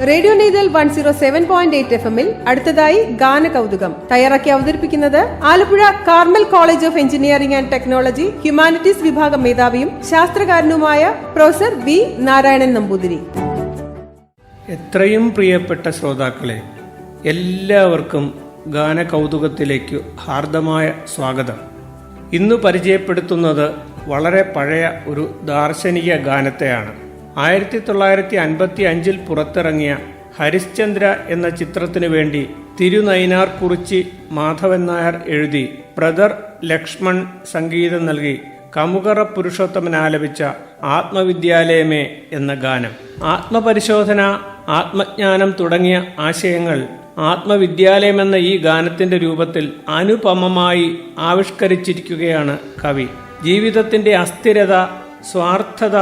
Radio Neythal one zero seven point eight F എമ്മിൽ അടുത്തതായി ഗാന കൗതുകം തയ്യാറാക്കി അവതരിപ്പിക്കുന്നത് Alappuzha Carmel college of engineering and technology humanities വിഭാഗം മേധാവിയും ശാസ്ത്രകാരനുമായ പ്രൊഫസർ വി നാരായണൻ നമ്പൂതിരി. എത്രയും പ്രിയപ്പെട്ട ശ്രോതാക്കളെ എല്ലാവർക്കും ഗാന കൗതുകത്തിലേക്ക് ഹാർദമായ സ്വാഗതം. ഇന്ന് പരിചയപ്പെടുത്തുന്നത് വളരെ പഴയ ഒരു ദാർശനിക ഗാനത്തെയാണ്. ആയിരത്തി തൊള്ളായിരത്തി അൻപത്തി അഞ്ചിൽ പുറത്തിറങ്ങിയ ഹരിശ്ചന്ദ്ര എന്ന ചിത്രത്തിനു വേണ്ടി തിരുനൈനാർ കുറിച്ചി മാധവൻ നായർ എഴുതി ബ്രദർ ലക്ഷ്മൺ സംഗീതം നൽകി കമുകറ പുരുഷോത്തമൻ ആലപിച്ച ആത്മവിദ്യാലയമേ എന്ന ഗാനം. ആത്മപരിശോധന ആത്മജ്ഞാനം തുടങ്ങിയ ആശയങ്ങൾ ആത്മവിദ്യാലയം എന്ന ഈ ഗാനത്തിന്റെ രൂപത്തിൽ അനുപമമായി ആവിഷ്കരിച്ചിരിക്കുകയാണ് കവി. ജീവിതത്തിന്റെ അസ്ഥിരത സ്വാർത്ഥത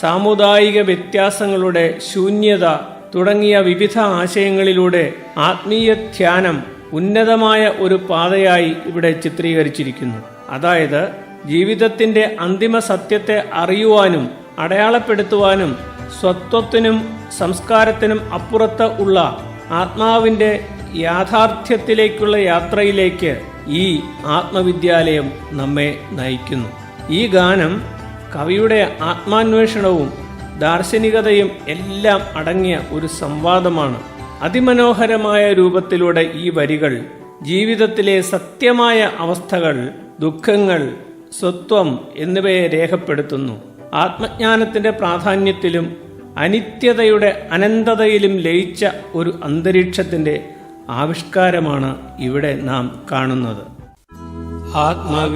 സാമുദായിക വ്യത്യാസങ്ങളുടെ ശൂന്യത തുടങ്ങിയ വിവിധ ആശയങ്ങളിലൂടെ ആത്മീയ ധ്യാനം ഉന്നതമായ ഒരു പാതയായി ഇവിടെ ചിത്രീകരിച്ചിരിക്കുന്നു. അതായത് ജീവിതത്തിന്റെ അന്തിമ സത്യത്തെ അറിയുവാനും അടയാളപ്പെടുത്തുവാനും സ്വത്വത്തിനും സംസ്കാരത്തിനും അപ്പുറത്ത് ഉള്ള ആത്മാവിന്റെ യാഥാർത്ഥ്യത്തിലേക്കുള്ള യാത്രയിലേക്ക് ഈ ആത്മവിദ്യാലയം നമ്മെ നയിക്കുന്നു. ഈ ഗാനം കവിയുടെ ആത്മാന്വേഷണവും ദാർശനികതയും എല്ലാം അടങ്ങിയ ഒരു സംവാദമാണ്. അതിമനോഹരമായ രൂപത്തിലൂടെ ഈ വരികൾ ജീവിതത്തിലെ സത്യമായ അവസ്ഥകൾ ദുഃഖങ്ങൾ സ്വത്വം എന്നിവയെ രേഖപ്പെടുത്തുന്നു. ആത്മജ്ഞാനത്തിന്റെ പ്രാധാന്യത്തിലും അനിത്യതയുടെ അനന്തതയിലും ലയിച്ച ഒരു അന്തരീക്ഷത്തിന്റെ ആവിഷ്കാരമാണ് ഇവിടെ നാം കാണുന്നത്. ആത്മവിദ്യാലയമേ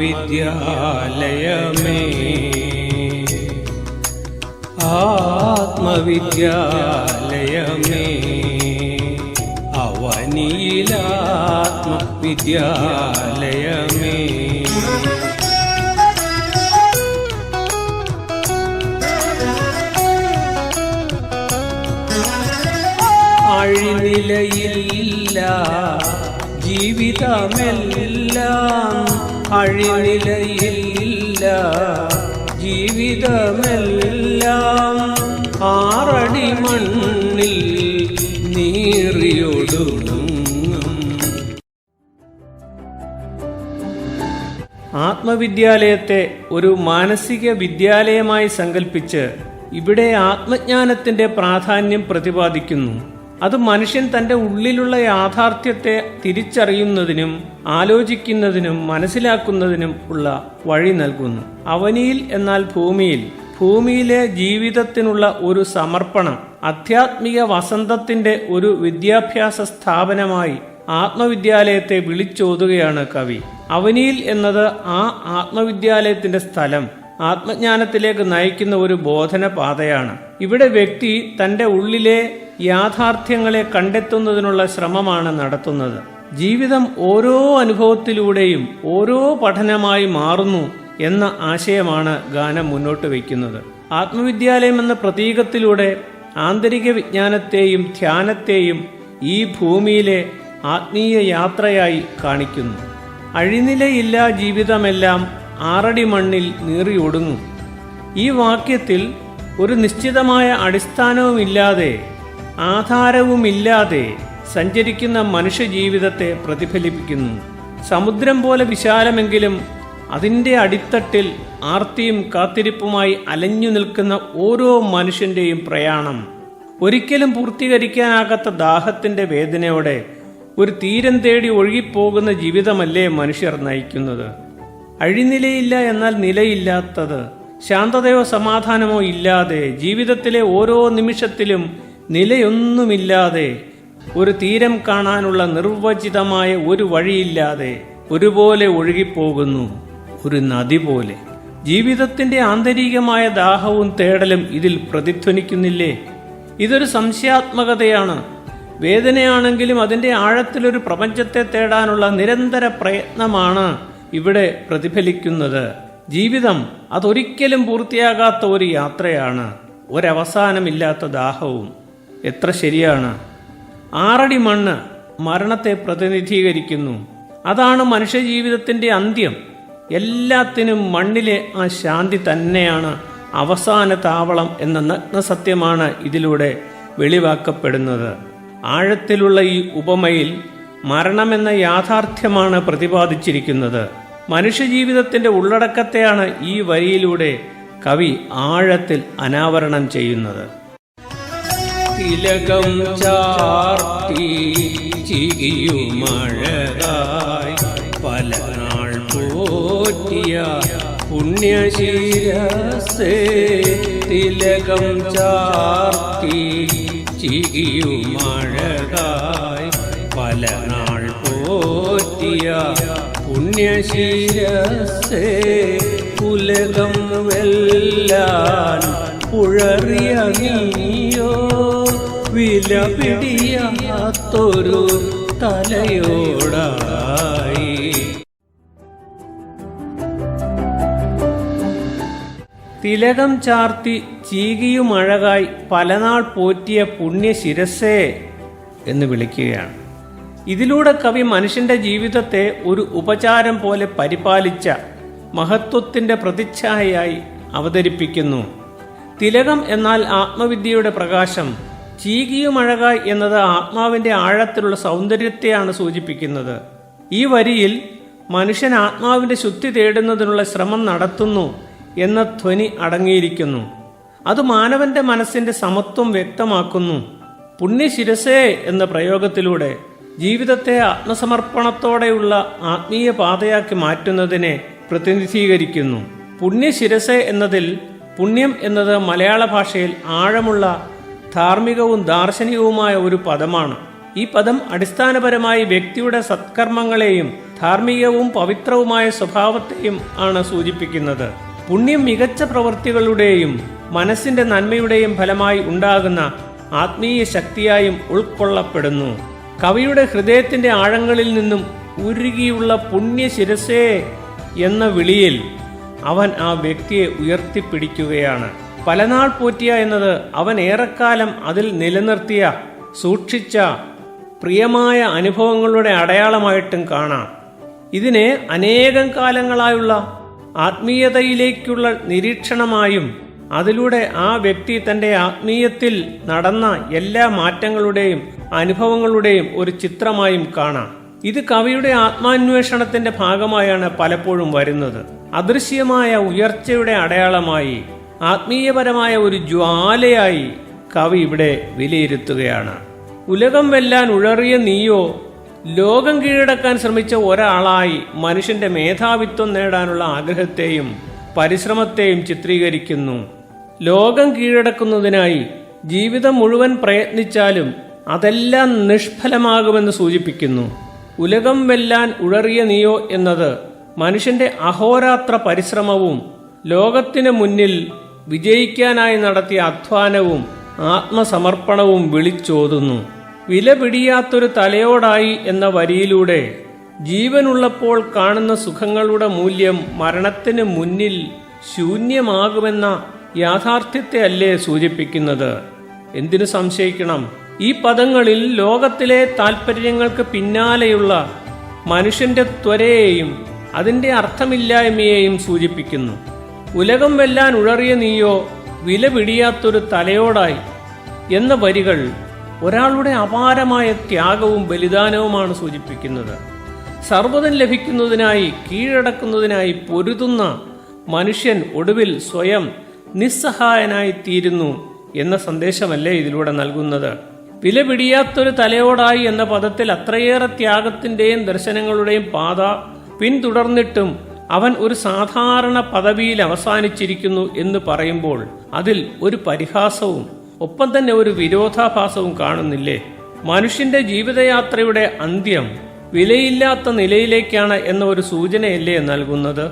ആത്മവിദ്യാലയമേ. അവനിയിലാത്മവിദ്യാലയമേ. അഴിനിലയില്ല ജീവിതമെല്ലാം അഴിനിലയില്ല. ജീവിതമെല്ലാം ആറടി മണ്ണിൽ ആത്മവിദ്യാലയത്തെ ഒരു മാനസിക വിദ്യാലയമായി സങ്കല്പിച്ച് ഇവിടെ ആത്മജ്ഞാനത്തിന്റെ പ്രാധാന്യം പ്രതിപാദിക്കുന്നു. അത് മനുഷ്യൻ തന്റെ ഉള്ളിലുള്ള യാഥാർത്ഥ്യത്തെ തിരിച്ചറിയുന്നതിനും ആലോചിക്കുന്നതിനും മനസ്സിലാക്കുന്നതിനും ഉള്ള വഴി നൽകുന്നു. അവനിയിൽ എന്നാൽ ഭൂമിയിൽ. ഭൂമിയിലെ ജീവിതത്തിനുള്ള ഒരു സമർപ്പണം ആധ്യാത്മിക വസന്തത്തിന്റെ ഒരു വിദ്യാഭ്യാസ സ്ഥാപനമായി ആത്മവിദ്യാലയത്തെ വിളിച്ചോതുകയാണ് കവി. അവനിയിൽ എന്നത് ആ ആത്മവിദ്യാലയത്തിന്റെ സ്ഥലം. ആത്മജ്ഞാനത്തിലേക്ക് നയിക്കുന്ന ഒരു ബോധന പാതയാണ് ഇവിടെ വ്യക്തി തന്റെ ഉള്ളിലെ യാഥാർത്ഥ്യങ്ങളെ കണ്ടെത്തുന്നതിനുള്ള ശ്രമമാണ് നടത്തുന്നത്. ജീവിതം ഓരോ അനുഭവത്തിലൂടെയും ഓരോ പഠനമായി മാറുന്നു എന്ന ആശയമാണ് ഗാനം മുന്നോട്ട് വയ്ക്കുന്നത്. ആത്മവിദ്യാലയം എന്ന പ്രതീകത്തിലൂടെ ആന്തരിക വിജ്ഞാനത്തെയും ധ്യാനത്തെയും ഈ ഭൂമിയിലെ ആത്മീയ യാത്രയായി കാണിക്കുന്നു. അഴിനിലയില്ല ജീവിതമെല്ലാം ആറടി മണ്ണിൽ നീറിയൊടുങ്ങും ഈ വാക്യത്തിൽ ഒരു നിശ്ചിതമായ അടിസ്ഥാനവുമില്ലാതെ ആധാരവുമില്ലാതെ സഞ്ചരിക്കുന്ന മനുഷ്യജീവിതത്തെ പ്രതിഫലിപ്പിക്കുന്നു. സമുദ്രം പോലെ വിശാലമെങ്കിലും അതിന്റെ അടിത്തട്ടിൽ ആർത്തിയും കാത്തിരിപ്പുമായി അലഞ്ഞു നിൽക്കുന്ന ഓരോ മനുഷ്യന്റെയും പ്രയാണം. ഒരിക്കലും പൂർത്തീകരിക്കാനാകാത്ത ദാഹത്തിന്റെ വേദനയോടെ ഒരു തീരം തേടി ഒഴുകിപ്പോകുന്ന ജീവിതമല്ലേ മനുഷ്യർ നയിക്കുന്നത്? അഴിനിലയില്ല എന്നാൽ നിലയില്ലാത്തത്. ശാന്തതയോ സമാധാനമോ ഇല്ലാതെ ജീവിതത്തിലെ ഓരോ നിമിഷത്തിലും നിലയൊന്നുമില്ലാതെ ഒരു തീരം കാണാനുള്ള നിർവചിതമായ ഒരു വഴിയില്ലാതെ ഒരുപോലെ ഒഴുകിപ്പോകുന്നു. ഒരു നദി പോലെ. ജീവിതത്തിന്റെ ആന്തരികമായ ദാഹവും തേടലും ഇതിൽ പ്രതിധ്വനിക്കുന്നില്ലേ? ഇതൊരു സംശയാത്മകതയാണ്. വേദനയാണെങ്കിലും അതിന്റെ ആഴത്തിലൊരു പ്രപഞ്ചത്തെ തേടാനുള്ള നിരന്തര പ്രയത്നമാണ് ഇവിടെ പ്രതിഫലിക്കുന്നത് ജീവിതം അതൊരിക്കലും പൂർത്തിയാകാത്ത ഒരു യാത്രയാണ്. ഒരവസാനമില്ലാത്ത ദാഹവും. എത്ര ശരിയാണ്. ആറടി മണ്ണ് മരണത്തെ പ്രതിനിധീകരിക്കുന്നു. അതാണ് മനുഷ്യജീവിതത്തിന്റെ അന്ത്യം. എല്ലാത്തിനും മണ്ണിലെ ആ ശാന്തി തന്നെയാണ് അവസാന താവളം എന്ന നഗ്നസത്യമാണ് ഇതിലൂടെ വെളിവാക്കപ്പെടുന്നത്. ആഴത്തിലുള്ള ഈ ഉപമയിൽ മരണമെന്ന യാഥാർത്ഥ്യമാണ് പ്രതിപാദിച്ചിരിക്കുന്നത്. മനുഷ്യജീവിതത്തിന്റെ ഉള്ളടക്കത്തെയാണ് ഈ വരിയിലൂടെ കവി ആഴത്തിൽ അനാവരണം ചെയ്യുന്നത്. തിലകം ചാർത്തി ചിരിയുമഴകായി പല നാൾ പോറ്റിയ പുണ്യശീരസേ തിലകം ചാർത്തി ചിരിയുമഴകായി പല നാൾ പോറ്റിയ പുണ്യശീരസേ ഉലകം വെല്ലാൻ ഉഴറിയ നീയോ വില പിടിയാത്തൊരു തലയോടായി. തിലകം ചാർത്തി ചീകിയുമഴകായി പലനാൾ പോറ്റിയ പുണ്യശിരസേ എന്ന് വിളിക്കുകയാണ്. ഇതിലൂടെ കവി മനുഷ്യന്റെ ജീവിതത്തെ ഒരു ഉപചാരം പോലെ പരിപാലിച്ച മഹത്വത്തിന്റെ പ്രതിച്ഛായയായി അവതരിപ്പിക്കുന്നു. തിലകം എന്നാൽ ആത്മവിദ്യയുടെ പ്രകാശം ചീകിയുമഴക എന്നത് ആത്മാവിന്റെ ആഴത്തിലുള്ള സൗന്ദര്യത്തെയാണ് സൂചിപ്പിക്കുന്നത്. ഈ വരിയിൽ മനുഷ്യൻ ആത്മാവിന്റെ ശുദ്ധി തേടുന്നതിനുള്ള ശ്രമം നടത്തുന്നു എന്ന ധ്വനി അടങ്ങിയിരിക്കുന്നു. അത് മാനവന്റെ മനസ്സിന്റെ സമത്വം വ്യക്തമാക്കുന്നു. പുണ്യശിരസേ എന്ന പ്രയോഗത്തിലൂടെ ജീവിതത്തെ ആത്മസമർപ്പണത്തോടെയുള്ള ആത്മീയ പാതയാക്കി മാറ്റുന്നതിനെ പ്രതിനിധീകരിക്കുന്നു. പുണ്യശിരസ് എന്നതിൽ പുണ്യം എന്നത് മലയാള ഭാഷയിൽ ആഴമുള്ള ധാർമ്മികവും ദാർശനികവുമായ ഒരു പദമാണ്. ഈ പദം അടിസ്ഥാനപരമായി വ്യക്തിയുടെ സത്കർമ്മങ്ങളെയും ധാർമ്മികവും പവിത്രവുമായ സ്വഭാവത്തെയും ആണ് സൂചിപ്പിക്കുന്നത്. പുണ്യം മികച്ച പ്രവൃത്തികളുടെയും മനസ്സിന്റെ നന്മയുടെയും ഫലമായി ഉണ്ടാകുന്ന ആത്മീയ ശക്തിയായും ഉൾക്കൊള്ളപ്പെടുന്നു. കവിയുടെ ഹൃദയത്തിന്റെ ആഴങ്ങളിൽ നിന്നും ഉരുകിയുള്ള പുണ്യശിരസേ എന്ന വിളിയിൽ അവൻ ആ വ്യക്തിയെ ഉയർത്തിപ്പിടിക്കുകയാണ്. പലനാൾ പോറ്റിയ എന്നത് അവൻ ഏറെക്കാലം അതിൽ നിലനിർത്തിയ സൂക്ഷിച്ച പ്രിയമായ അനുഭവങ്ങളുടെ അടയാളമായിട്ടും കാണാം. ഇതിനെ അനേകം കാലങ്ങളായുള്ള ആത്മീയതയിലേക്കുള്ള നിരീക്ഷണമായും അതിലൂടെ ആ വ്യക്തി തന്റെ ആത്മീയത്തിൽ നടന്ന എല്ലാ മാറ്റങ്ങളുടെയും അനുഭവങ്ങളുടെയും ഒരു ചിത്രമായും കാണാം. ഇത് കവിയുടെ ആത്മാന്വേഷണത്തിന്റെ ഭാഗമായാണ് പലപ്പോഴും വരുന്നത്. അദൃശ്യമായ ഉയർച്ചയുടെ അടയാളമായി ആത്മീയപരമായ ഒരു ജ്വാലയായി കവി ഇവിടെ വിലയിരുത്തുകയാണ്. ഉലകം വെല്ലാൻ ഉഴറിയ നീയോ ലോകം കീഴടക്കാൻ ശ്രമിച്ച ഒരാളായി മനുഷ്യന്റെ മേധാവിത്വം നേടാനുള്ള ആഗ്രഹത്തെയും പരിശ്രമത്തെയും ചിത്രീകരിക്കുന്നു. ലോകം കീഴടക്കുന്നതിനായി ജീവിതം മുഴുവൻ പ്രയത്നിച്ചാലും അതെല്ലാം നിഷ്ഫലമാകുമെന്ന് സൂചിപ്പിക്കുന്നു. ഉലകം വെല്ലാൻ ഉഴറിയ നീയോ എന്നത് മനുഷ്യന്റെ അഹോരാത്ര പരിശ്രമവും ലോകത്തിന് മുന്നിൽ വിജയിക്കാനായി നടത്തിയ അധ്വാനവും ആത്മസമർപ്പണവും വിളിച്ചോതുന്നു. വില പിടിയാത്തൊരു തലയോടായി എന്ന വരിയിലൂടെ ജീവനുള്ളപ്പോൾ കാണുന്ന സുഖങ്ങളുടെ മൂല്യം മരണത്തിന് മുന്നിൽ ശൂന്യമാകുമെന്ന യാഥാർത്ഥ്യത്തെ അല്ലേ സൂചിപ്പിക്കുന്നത്? എന്തിനു സംശയിക്കണം? ഈ പദങ്ങളിൽ ലോകത്തിലെ താൽപ്പര്യങ്ങൾക്ക് പിന്നാലെയുള്ള മനുഷ്യന്റെ ത്വരയെയും അതിന്റെ അർത്ഥമില്ലായ്മയെയും സൂചിപ്പിക്കുന്നു. ഉലകം വെല്ലാൻ ഉഴറിയ നീയോ വില പിടിയാത്തൊരു തലയോടായി എന്ന വരികൾ ഒരാളുടെ അപാരമായ ത്യാഗവും ബലിദാനവുമാണ് സൂചിപ്പിക്കുന്നത്. സർവതം ലഭിക്കുന്നതിനായി കീഴടക്കുന്നതിനായി പൊരുതുന്ന മനുഷ്യൻ ഒടുവിൽ സ്വയം നിസ്സഹായനായി തീരുന്നു എന്ന സന്ദേശമല്ലേ ഇതിലൂടെ നൽകുന്നത്? വിലപിടിയാത്തൊരു തലയോടായി എന്ന പദത്തിൽ അത്രയേറെ ത്യാഗത്തിന്റെയും ദർശനങ്ങളുടെയും പാത പിന്തുടർന്നിട്ടും അവൻ ഒരു സാധാരണ പദവിയിൽ അവസാനിച്ചിരിക്കുന്നു എന്ന് പറയുമ്പോൾ അതിൽ ഒരു പരിഹാസവും ഒപ്പം തന്നെ ഒരു വിരോധാഭാസവും കാണുന്നില്ലേ? മനുഷ്യന്റെ ജീവിതയാത്രയുടെ അന്ത്യം വിലയില്ലാത്ത നിലയിലേക്കാണ് എന്ന ഒരു സൂചനയല്ലേ നൽകുന്നത്?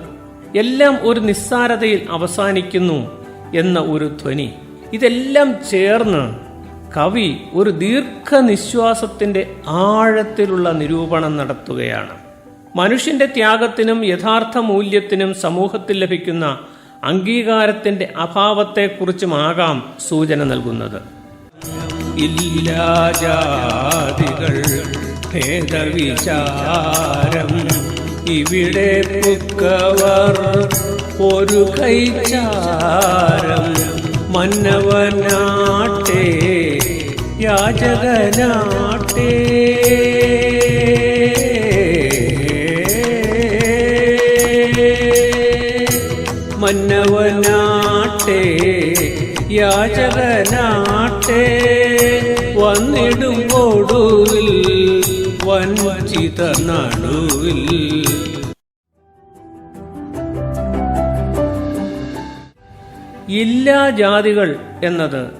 എല്ലാം ഒരു നിസ്സാരതയിൽ അവസാനിക്കുന്നു. എന്ന ഒരു ധ്വനി. ഇതെല്ലാം ചേർന്ന് കവി ഒരു ദീർഘനിശ്വാസത്തിന്റെ ആഴത്തിലുള്ള നിരൂപണം നടത്തുകയാണ്. മനുഷ്യന്റെ ത്യാഗത്തിനും യഥാർത്ഥ മൂല്യത്തിനും സമൂഹത്തിൽ ലഭിക്കുന്ന അംഗീകാരത്തിന്റെ അഭാവത്തെക്കുറിച്ചുമാകാം സൂചന നൽകുന്നത്. ഇവിടെ ഒരു കൈചാരം മന്നവനാട്ടെ യാചകനാട്ടേ. മന്നവനാട്ടേ യാചകനാട്ടേ. ഇല്ലാ ജാതികൾ എന്നത്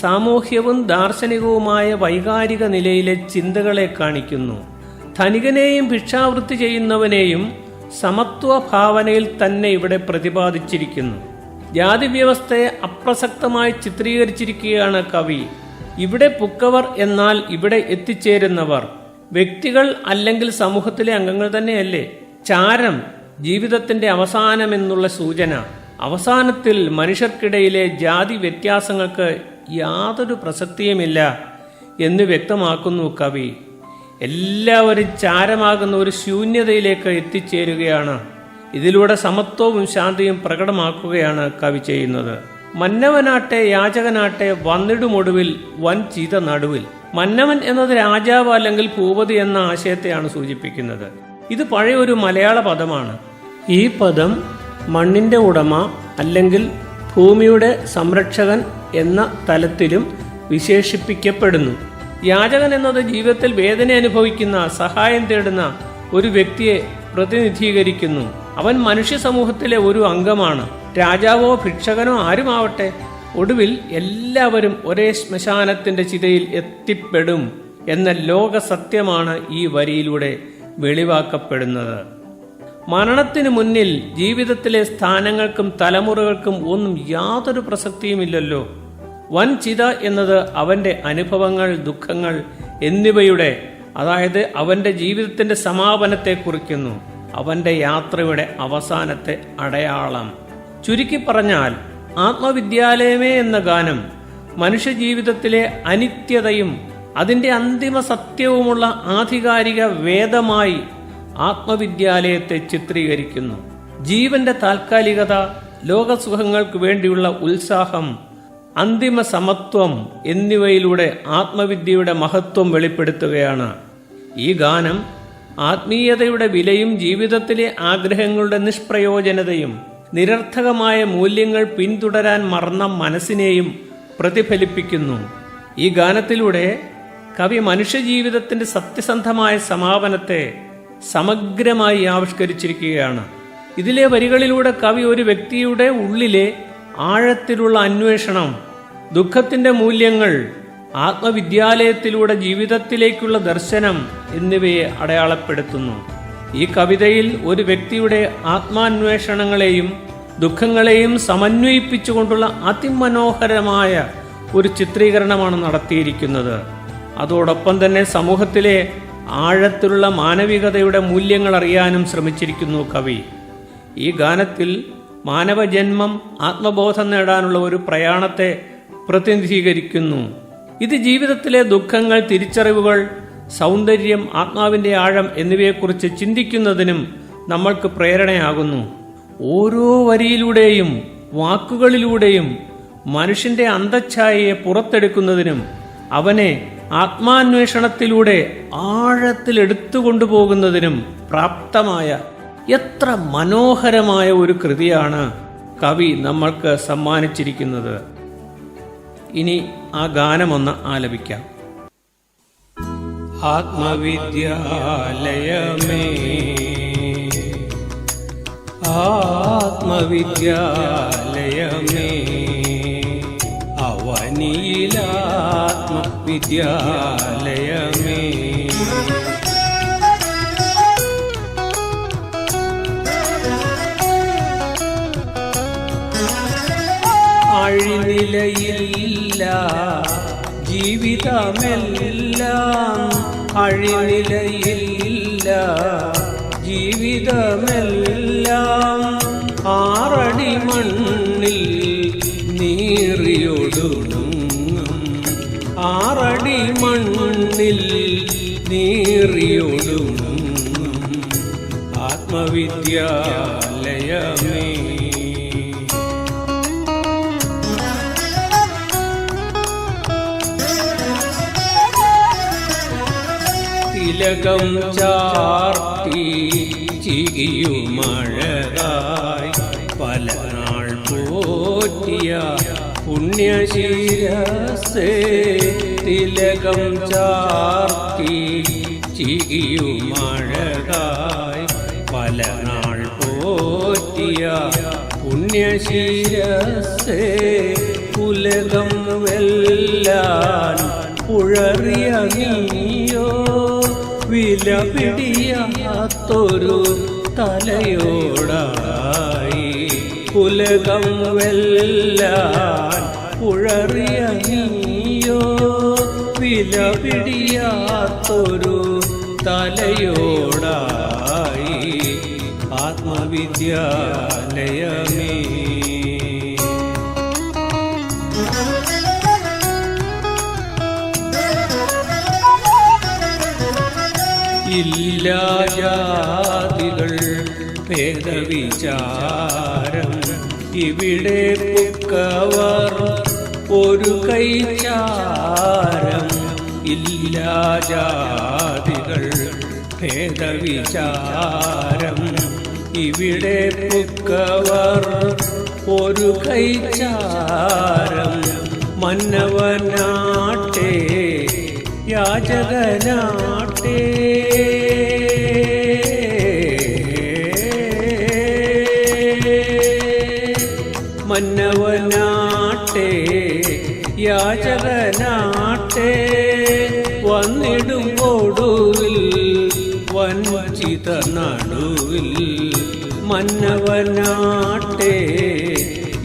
സാമൂഹ്യവും ദാർശനികവുമായ വൈകാരിക നിലയിലെ ചിന്തകളെ കാണിക്കുന്നു. ധനികനെയും ഭിക്ഷാവൃത്തി ചെയ്യുന്നവനെയും സമത്വ ഭാവനയിൽ തന്നെ ഇവിടെ പ്രതിപാദിച്ചിരിക്കുന്നു. ജാതി വ്യവസ്ഥയെ അപ്രസക്തമായി ചിത്രീകരിച്ചിരിക്കുകയാണ് കവി. ഇവിടെ പുക്കവർ എന്നാൽ ഇവിടെ എത്തിച്ചേരുന്നവർ. വ്യക്തികൾ അല്ലെങ്കിൽ സമൂഹത്തിലെ അംഗങ്ങൾ തന്നെയല്ലേ? ചാരം ജീവിതത്തിന്റെ അവസാനമെന്നുള്ള സൂചന. അവസാനത്തിൽ മനുഷ്യർക്കിടയിലെ ജാതി വ്യത്യാസങ്ങൾക്ക് യാതൊരു പ്രസക്തിയുമില്ല എന്ന് വ്യക്തമാക്കുന്നു കവി. എല്ലാവരും ചാരമാകുന്ന ഒരു ശൂന്യതയിലേക്ക് എത്തിച്ചേരുകയാണ്. ഇതിലൂടെ സമത്വവും ശാന്തിയും പ്രകടമാക്കുകയാണ് കവി ചെയ്യുന്നത്. മന്നവനാട്ടെ യാചകനാട്ടെ വന്നിടുമൊടുവിൽ വൻ ചീത നടുവിൽ. മന്നവൻ എന്നത് രാജാവ് അല്ലെങ്കിൽ ഭൂപതി എന്ന ആശയത്തെയാണ് സൂചിപ്പിക്കുന്നത്. ഇത് പഴയ ഒരു മലയാള പദമാണ്. ഈ പദം മണ്ണിന്റെ ഉടമ അല്ലെങ്കിൽ ഭൂമിയുടെ സംരക്ഷകൻ എന്ന തലത്തിലും വിശേഷിപ്പിക്കപ്പെടുന്നു. യാചകൻ എന്നത് ജീവിതത്തിൽ വേദന അനുഭവിക്കുന്ന സഹായം തേടുന്ന ഒരു വ്യക്തിയെ പ്രതിനിധീകരിക്കുന്നു. അവൻ മനുഷ്യ സമൂഹത്തിലെ ഒരു അംഗമാണ്. രാജാവോ ഭിക്ഷകനോ ആരുമാവട്ടെ ഒടുവിൽ എല്ലാവരും ഒരേ ശ്മശാനത്തിന്റെ ചിതയിൽ എത്തിപ്പെടും എന്ന ലോക സത്യമാണ് ഈ വരിയിലൂടെ വെളിവാക്കപ്പെടുന്നത്. മരണത്തിനു മുന്നിൽ ജീവിതത്തിലെ സ്ഥാനങ്ങൾക്കും തലമുറകൾക്കും ഒന്നും യാതൊരു പ്രസക്തിയുമില്ലല്ലോ വൻ ചിത എന്നത് അവന്റെ അനുഭവങ്ങൾ ദുഃഖങ്ങൾ എന്നിവയുടെ അതായത് അവന്റെ ജീവിതത്തിന്റെ സമാപനത്തെ കുറിക്കുന്നു. അവന്റെ യാത്രയുടെ അവസാനത്തെ അടയാളം. ചുരുക്കി പറഞ്ഞാൽ ആത്മവിദ്യാലയമേ എന്ന ഗാനം മനുഷ്യജീവിതത്തിലെ അനിത്യതയും അതിന്റെ അന്തിമ സത്യവുമുള്ള ആധികാരിക വേദമായി ആത്മവിദ്യാലയത്തെ ചിത്രീകരിക്കുന്നു. ജീവന്റെ താൽക്കാലികത ലോകസുഖങ്ങൾക്ക് വേണ്ടിയുള്ള ഉത്സാഹം അന്തിമ സമത്വം എന്നിവയിലൂടെ ആത്മവിദ്യയുടെ മഹത്വം വെളിപ്പെടുത്തുകയാണ്. ഈ ഗാനം ആത്മീയതയുടെ വിലയും ജീവിതത്തിലെ ആഗ്രഹങ്ങളുടെ നിഷ്പ്രയോജനതയും നിരർത്ഥകമായ മൂല്യങ്ങൾ പിന്തുടരാൻ മറന്ന മനസ്സിനെയും പ്രതിഫലിപ്പിക്കുന്നു. ഈ ഗാനത്തിലൂടെ കവി മനുഷ്യജീവിതത്തിന്റെ സത്യസന്ധമായ സമാപനത്തെ സമഗ്രമായി ആവിഷ്കരിച്ചിരിക്കുകയാണ്. ഇതിലെ വരികളിലൂടെ കവി ഒരു വ്യക്തിയുടെ ഉള്ളിലെ ആഴത്തിലുള്ള അന്വേഷണം ദുഃഖത്തിന്റെ മൂല്യങ്ങൾ ആത്മവിദ്യാലയത്തിലൂടെ ജീവിതത്തിലേക്കുള്ള ദർശനം എന്നിവയെ അടയാളപ്പെടുത്തുന്നു. ഈ കവിതയിൽ ഒരു വ്യക്തിയുടെ ആത്മാന്വേഷണങ്ങളെയും ദുഃഖങ്ങളെയും സമന്വയിപ്പിച്ചുകൊണ്ടുള്ള അതിമനോഹരമായ ഒരു ചിത്രീകരണമാണ് നടത്തിയിരിക്കുന്നത്. അതോടൊപ്പം തന്നെ സമൂഹത്തിലെ ആഴത്തിലുള്ള മാനവികതയുടെ മൂല്യങ്ങൾ അറിയാനും ശ്രമിച്ചിരിക്കുന്നു കവി. ഈ ഗാനത്തിൽ മാനവജന്മം ആത്മബോധം നേടാനുള്ള ഒരു പ്രയാണത്തെ പ്രതിനിധീകരിക്കുന്നു. ഇത് ജീവിതത്തിലെ ദുഃഖങ്ങൾ തിരിച്ചറിവുകൾ സൗന്ദര്യം ആത്മാവിന്റെ ആഴം എന്നിവയെക്കുറിച്ച് ചിന്തിക്കുന്നതിനും നമ്മൾക്ക് പ്രേരണയാകുന്നു. ഓരോ വരിയിലൂടെയും വാക്കുകളിലൂടെയും മനുഷ്യന്റെ അന്തച്ഛായയെ പുറത്തെടുക്കുന്നതിനും അവനെ ആത്മാന്വേഷണത്തിലൂടെ ആഴത്തിൽ എടുത്തുകൊണ്ടുപോകുന്നതിനും പ്രാപ്തമായ എത്ര മനോഹരമായ ഒരു കൃതിയാണ് കവി നമ്മൾക്ക് സമ്മാനിച്ചിരിക്കുന്നത്. ഇനി ആ ഗാനമൊന്ന് ആലപിക്കാം. ആത്മവിദ്യാലയമേ ആത്മവിദ്യാലയമേ അവനിയിലാത്മവിദ്യാലയമേ അഴിനിലയില്ല ജീവിതമെല്ലാം അഴിനിലയില്ല ജീവിതമെല്ലാം ആത്മവിദ്യാലയമേ തിലകം ചാർത്തി ചികിയുമഴകായി പല നാൾ പോറ്റിയ പുണ്യശീരസേ തിലകം ചാർത്തി ചികിയുമഴകായി പല നാൾ പോറ്റിയ പുണ്യശീരസേ ഉലകം വെല്ലാൻ പുഴറിയ നീയോ വില പിടിയാത്തൊരു തലയോടായി. ഉലകം വെല്ലാൻ പുഴറിയ നീയോ വില പിടിയാത്തൊരു തലയോടായി. ആത്മവിദ്യാലയമേ ഇല്ലാജാതികൾ ഭേദവിചാരം ഇവിടെ പുക്കവർ ഒരു കൈചാരം. ഇല്ലാജാതികൾ ഭേദവിചാരം. ഇവിടെ പുക്കവർ ഒരു കൈചാരം മന്നവനാട്ടെ യാചകനാട്ടെ. മന്നവനാട്ടെ യാചകനാട്ടെ. വന്നിടും കൊടുവിൽ വഞ്ചിത നടുവിൽ മന്നവനാട്ടെ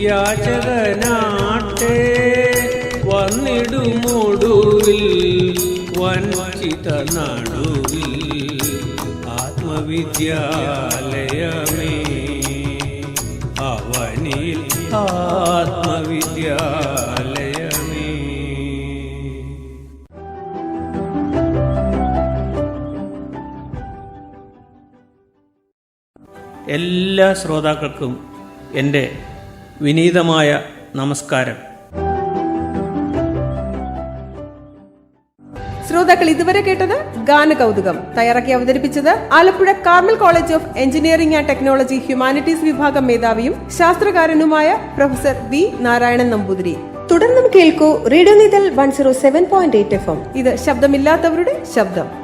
യാചകനാട്ടെ വന്നിടുമൊടുവിൽ വൻവചിത നടുവിൽ ആത്മവിദ്യാലയമേ അവനിൽ ആത്മവിദ്യാലയമേ എല്ലാ ശ്രോതാക്കൾക്കും എന്റെ വിനീതമായ നമസ്കാരം. ശ്രോതാക്കൾ ഇതുവരെ കേട്ടത് ഗാനകൗതുകം. തയ്യാറാക്കി അവതരിപ്പിച്ചത് Alappuzha Carmel college of engineering and technology humanities വിഭാഗം മേധാവിയും ശാസ്ത്രകാരനുമായ പ്രൊഫസർ വി നാരായണൻ നമ്പൂതിരി. തുടർന്നും കേൾക്കൂ radio Neythal one zero seven point eight F M. ഇത് ശബ്ദമില്ലാത്തവരുടെ ശബ്ദം.